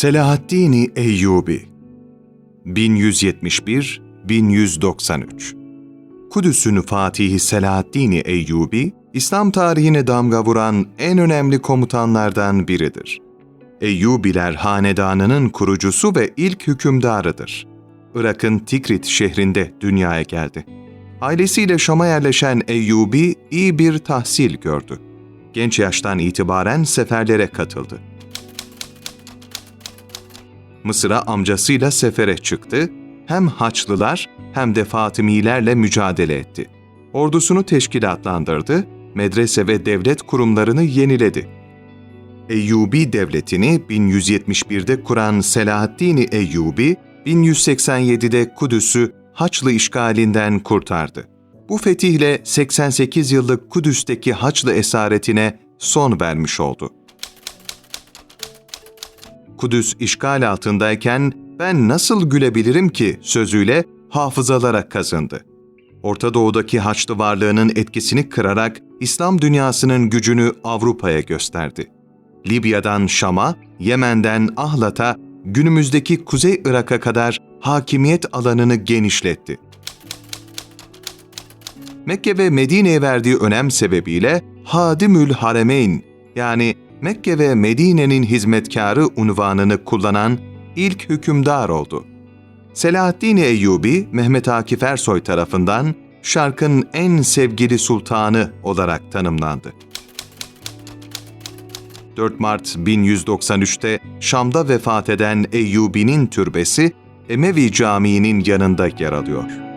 Selahaddin Eyyubi 1171-1193 Kudüs'ün Fatihi Selahaddin Eyyubi, İslam tarihine damga vuran en önemli komutanlardan biridir. Eyyubiler hanedanının kurucusu ve ilk hükümdarıdır. Irak'ın Tikrit şehrinde dünyaya geldi. Ailesiyle Şam'a yerleşen Eyyubi iyi bir tahsil gördü. Genç yaştan itibaren seferlere katıldı. Mısır'a amcasıyla sefere çıktı, hem Haçlılar hem de Fatımilerle mücadele etti. Ordusunu teşkilatlandırdı, medrese ve devlet kurumlarını yeniledi. Eyyubi devletini 1171'de kuran Selahaddin Eyyubi, 1187'de Kudüs'ü Haçlı işgalinden kurtardı. Bu fetihle 88 yıllık Kudüs'teki Haçlı esaretine son vermiş oldu. Kudüs işgal altındayken ben nasıl gülebilirim ki sözüyle hafızalara kazındı. Orta Doğu'daki Haçlı varlığının etkisini kırarak İslam dünyasının gücünü Avrupa'ya gösterdi. Libya'dan Şam'a, Yemen'den Ahlat'a, günümüzdeki Kuzey Irak'a kadar hakimiyet alanını genişletti. Mekke ve Medine'ye verdiği önem sebebiyle Hadimül Haremeyn yani Mekke ve Medine'nin hizmetkarı unvanını kullanan ilk hükümdar oldu. Selahaddin Eyyubi, Mehmet Akif Ersoy tarafından Şark'ın en sevgili sultanı olarak tanımlandı. 4 Mart 1193'te Şam'da vefat eden Eyyubi'nin türbesi Emevi Camii'nin yanında yer alıyor.